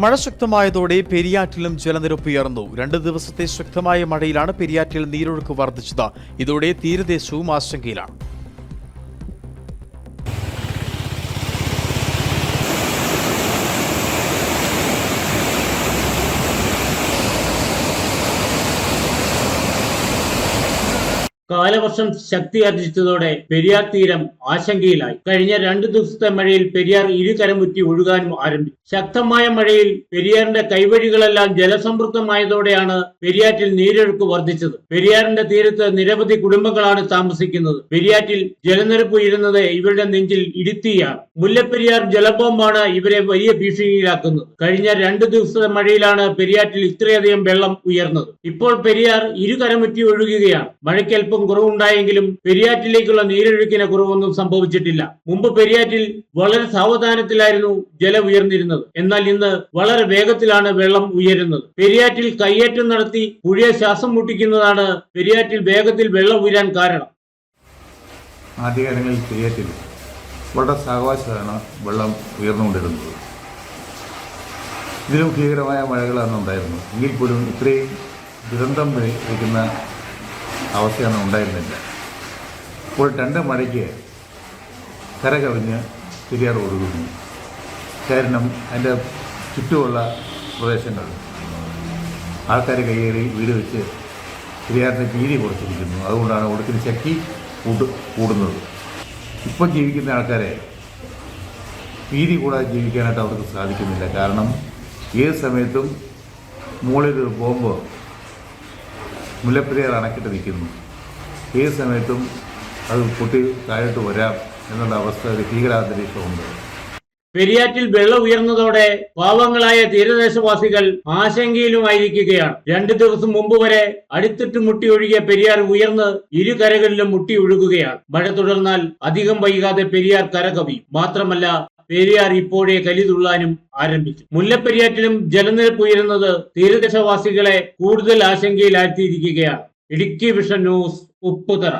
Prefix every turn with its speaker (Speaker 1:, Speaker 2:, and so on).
Speaker 1: മഴ ശക്തമായതോടെ പെരിയാറ്റിലും ജലനിരപ്പ് ഉയർന്നു. രണ്ട് ദിവസത്തെ ശക്തമായ മഴയിലാണ് പെരിയാറ്റിൽ നീരൊഴുക്ക് വർദ്ധിച്ചത്. ഇതോടെ തീരദേശവും ആശങ്കയിലാണ്.
Speaker 2: കാലവർഷം ശക്തി അർജിച്ചതോടെ പെരിയാർ തീരം ആശങ്കയിലായി. കഴിഞ്ഞ രണ്ടു ദിവസത്തെ മഴയിൽ പെരിയാർ ഇരുകരമുറ്റി ഒഴുകാനും ആരംഭിച്ചു. ശക്തമായ മഴയിൽ പെരിയാറിന്റെ കൈവഴികളെല്ലാം ജലസമൃദ്ധമായതോടെയാണ് പെരിയാറ്റിൽ നീരൊഴുക്ക് വർദ്ധിച്ചത്. പെരിയാറിന്റെ തീരത്ത് നിരവധി കുടുംബങ്ങളാണ് താമസിക്കുന്നത്. പെരിയാറ്റിൽ ജലനിരപ്പ് ഉയരുന്നത് ഇവരുടെ നെഞ്ചിൽ ഇടുത്തിയാണ്. മുല്ലപ്പെരിയാർ ജലബോംബാണ് ഇവരെ വലിയ ഭീഷണിയിലാക്കുന്നത്. കഴിഞ്ഞ രണ്ടു ദിവസത്തെ മഴയിലാണ് പെരിയാറ്റിൽ ഇത്രയധികം വെള്ളം ഉയർന്നത്. ഇപ്പോൾ പെരിയാർ ഇരുകരമുറ്റി ഒഴുകുകയാണ്. മഴയ്ക്കൽപ്പം കുറവുണ്ടായെങ്കിലും പെരിയാറ്റിലേക്കുള്ള നീരൊഴുക്കിന് കുറവൊന്നും സംഭവിച്ചിട്ടില്ല. മുമ്പ് പെരിയാറ്റിൽ വളരെ സാവധാനത്തിലായിരുന്നു ജലം ഉയർന്നിരുന്നത്. എന്നാൽ ഇന്ന് വളരെ വേഗത്തിലാണ് വെള്ളം ഉയരുന്നത്. പെരിയാറ്റിൽ കയ്യേറ്റം നടത്തി പുഴയെ ശ്വാസം മുട്ടിക്കുന്നതാണ് പെരിയാറ്റിൽ വേഗത്തിൽ വെള്ളം ഉയരാൻ കാരണം.
Speaker 3: ആദ്യകാലങ്ങളിൽ പെരിയാറ്റിൽ വളരെ സാവകാശമാണ് വെള്ളം ഉയർന്നുകൊണ്ടിരുന്നത്. ഇതിലും ഭീകരമായ മഴകളാണ് ഉണ്ടായിരുന്നത്. എങ്കിൽ പോലും ഇത്രയും ദുരന്തം വയ്ക്കുന്ന അവസ്ഥയാണ് ഉണ്ടായിരുന്നില്ല. ഇപ്പോൾ രണ്ട് മഴയ്ക്ക് കര കവിഞ്ഞ് പെരിയാർ ഒഴുകുന്നു. കാരണം അതിന്റെ ചുറ്റുമുള്ള പ്രദേശങ്ങൾ. ആൾക്കാർ കയ്യേറി വീട് വെച്ച് പെരിയാറിന്റെ വീതി കുറച്ചിരിക്കുന്നു. അതുകൊണ്ടാണ് ഒടുക്കിന് ശക്തി കൂട്ട് കൂടുന്നത്. ഇപ്പം ജീവിക്കുന്ന ആൾക്കാരെ വീതി കൂടാതെ ജീവിക്കാനായിട്ട് അവർക്ക് സാധിക്കുന്നില്ല. കാരണം ഏത് സമയത്തും മുകളിൽ ഒരു ബോംബ് മുല്ലപ്പെരിയാർ അണക്കെട്ട് നിൽക്കുന്നു. ഏത് സമയത്തും അത് പൊട്ടി താഴോട്ട് വരാം എന്നുള്ള അവസ്ഥ ഒരു ഭീകരാന്തരീക്ഷമുണ്ട്.
Speaker 2: പെരിയാറ്റിൽ വെള്ളം ഉയർന്നതോടെ പാവങ്ങളായ തീരദേശവാസികൾ ആശങ്കയിലുമായിരിക്കുകയാണ്. രണ്ടു ദിവസം മുമ്പ് വരെ അടിത്തിട്ട് മുട്ടി ഒഴുകിയ പെരിയാർ ഉയർന്ന് ഇരു കരകളിലും മുട്ടി ഒഴുകുകയാണ്. മഴ തുടർന്നാൽ അധികം വൈകാതെ പെരിയാർ കരകവി മാത്രമല്ല പെരിയാർ ഇപ്പോഴേ കലിതുള്ളാനും ആരംഭിച്ചു. മുല്ലപ്പെരിയാറ്റിലും ജലനിരപ്പ് ഉയരുന്നത് തീരദേശവാസികളെ കൂടുതൽ ആശങ്കയിലാഴ്ത്തിയിരിക്കുകയാണ്. Idukki vision news Upputhara.